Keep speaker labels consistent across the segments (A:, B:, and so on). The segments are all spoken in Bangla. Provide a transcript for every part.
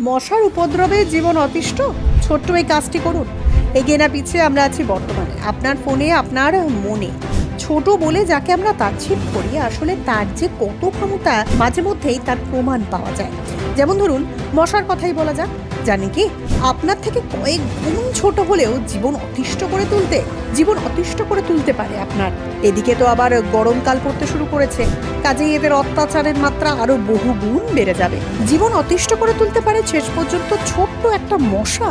A: মশার উপদ্রবে জীবন অতিষ্ঠ? ছোট্ট এই কাজটি করুন। এগিয়ে না পিছিয়ে আমরা আছি বর্তমানে। আপনার ফোনে, আপনার মনে। ছোট বলে যাকে আমরা তাচ্ছিপ করি, আসলে তার যে কত ক্ষমতা, মাঝে মধ্যেই তার প্রমাণ পাওয়া যায়। যেমন ধরুন, মশার কথাই বলা যাক। জানি কি, আপনার থেকে কয়েক গুণ ছোট হলেও জীবন অতিষ্ঠ করে তুলতে, জীবন অতিষ্ঠ করে তুলতে পারে আপনার। এদিকে তো আবার গরমকাল পড়তে শুরু করেছে, কাজেই এদের অত্যাচারের মাত্রা আরও বহু গুণ বেড়ে যাবে। জীবন অতিষ্ঠ করে তুলতে পারে শেষ পর্যন্ত ছোট্ট একটা মশা।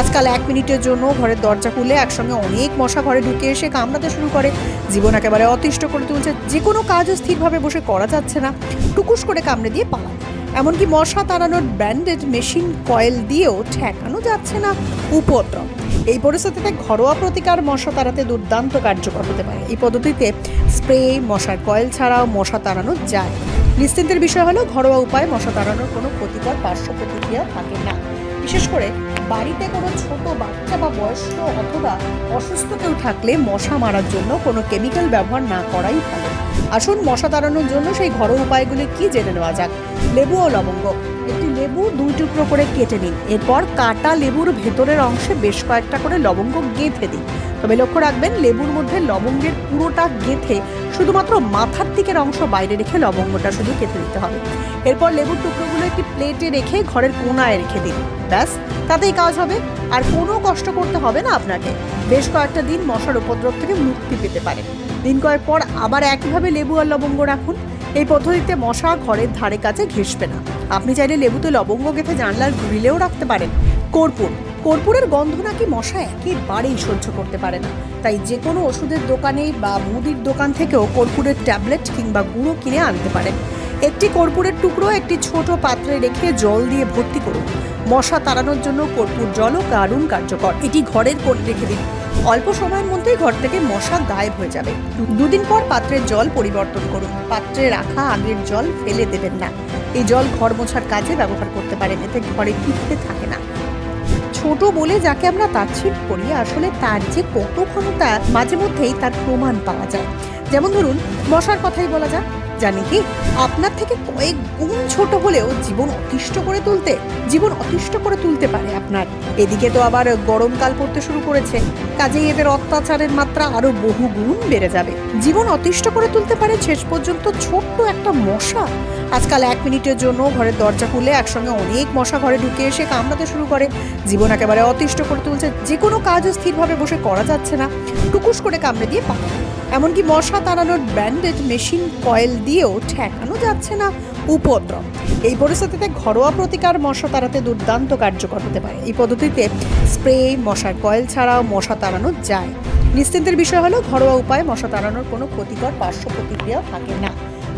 A: আজকাল এক মিনিটের জন্য ঘরের দরজা খুলে একসঙ্গে অনেক মশা ঘরে ঢুকে এসে কামড়াতে শুরু করে। জীবন একেবারে অতিষ্ঠ করে তুলছে, যে কোনো কাজও স্থিরভাবে বসে করা যাচ্ছে না। টুকুস করে কামড়ে দিয়ে পালানো এমনকি মশা তাড়ানোর ব্র্যান্ডেড মেশিন কয়েল দিয়েও ঠেকানো যাচ্ছে না উপদ্রব। এই পরিস্থিতিতে ঘরোয়া প্রতিকার মশা তাড়াতে দুর্দান্ত কার্যকর হতে পারে। এই পদ্ধতিতে স্প্রে, মশার কয়েল ছাড়াও মশা তাড়ানো যায়। নিশ্চিন্তের বিষয় হলো, ঘরোয়া উপায়ে মশা তাড়ানোর কোনো ক্ষতিকর পার্শ্ব প্রতিক্রিয়া থাকে না। বিশেষ করে বাড়িতে কোনো ছোট বাচ্চা বা বয়স্ক অথবা অসুস্থ কেউ থাকলে মশা মারার জন্য কোনো কেমিক্যাল ব্যবহার না করাই ভালো। আসুন মশা তাড়ানোর জন্য সেই ঘরোয়া উপায়গুলি কি জেনে নেওয়া যাক। লেবু ও লবঙ্গ। একটি লেবু দুই টুকরো করে কেটে নিন। এরপর কাটা লেবুর ভেতরের অংশে বেশ কয়েকটা করে লবঙ্গ গেঁথে দিন। তবে লক্ষ্য রাখবেন, লেবুর মধ্যে লবঙ্গের পুরোটা গেঁথে শুধুমাত্র মাথার দিকের অংশ বাইরে রেখে লবঙ্গটা শুধু কেটে দিতে হবে। এরপর লেবুর টুকরোগুলো একটি প্লেটে রেখে ঘরের কোনায় রেখে দিন। ব্যাস, তাতেই কাজ হবে। আর কোনো কষ্ট করতে হবে না আপনাকে। বেশ কয়েকটা দিন মশার উপদ্রব থেকে মুক্তি পেতে পারেন দিন কয়েক পর আবার একইভাবে লেবু আর লবঙ্গ রাখুন। এই পদ্ধতিতে মশা ঘরের ধারে কাছে ঘেসবে না। আপনি চাইলে লেবুতে লবঙ্গ গেঁথে জানলার গ্রিলেও রাখতে পারেন। কর্পূর। কর্পূরের গন্ধ নাকি মশা একেবারেই সহ্য করতে পারে না। তাই যে কোনো ওষুধের দোকানে বা মুদির দোকান থেকেও কর্পূরের ট্যাবলেট কিংবা গুঁড়ো কিনে আনতে পারেন। একটি কর্পূরের টুকরো একটি ছোট পাত্রে রেখে জল দিয়ে ভর্তি করুন। মশা তাড়ানোর জন্য কর্পূর জলও দারুণ কার্যকর। এটি ঘরের কোণে রেখে দিন। অল্প সময়ের মধ্যেই ঘর থেকে মশা গায়েব হয়ে যাবে। দুদিন পর পাত্রের জল পরিবর্তন করুন। পাত্রে রাখা আগের জল ফেলে দেবেন না। এই জল ঘর মোছার কাজে ব্যবহার করতে পারেন। এতে ঘরে কিনতে থাকে না। ছোট বলে যাকে আমরা তাচ্ছিল্য করি, আসলে তার যে কত ক্ষমতা মাঝে মধ্যেই তার প্রমাণ পাওয়া যায়। যেমন ধরুন, মশার কথাই বলা যাক। জানি কি, আপনার থেকে কয়েক গুণ ছোট হলেও জীবন অতিষ্ঠ করে তুলতে, জীবন অতিষ্ঠ করে তুলতে পারে আপনার। এদিকে তো আবার গরমকাল পড়তে শুরু করেছে। কাজেই এদের অত্যাচারের মাত্রা আরও বহু গুণ বেড়ে যাবে। জীবন অতিষ্ঠ করে তুলতে পারে শেষ পর্যন্ত ছোট্ট একটা মশা। আজকাল এক মিনিটের জন্য ঘরের দরজা খুলে একসঙ্গে অনেক মশা ঘরে ঢুকে এসে কামড়াতে শুরু করে। জীবন একেবারে অতিষ্ঠ করে তুলছে। যে কোনো কাজও স্থিরভাবে বসে করা যাচ্ছে না। টুকুস করে কামড়ে দিয়ে পালানো এমনকি মশা তাড়ানোর ব্র্যান্ডেড মেশিন, কয়েল দিয়েও ঠেকানো যাচ্ছে না। উপদ্রব। এই পরিস্থিতিতে ঘরোয়া প্রতিকার মশা তাড়াতে দুর্দান্ত কার্যকর হতে পারে। এই পদ্ধতিতে স্প্রে, মশার কয়েল ছাড়াও মশা তাড়ানো যায়। নিশ্চিন্তের বিষয় হলো, ঘরোয়া উপায়ে মশা তাড়ানোর কোনো ক্ষতিকর পার্শ্ব প্রতিক্রিয়া থাকে না।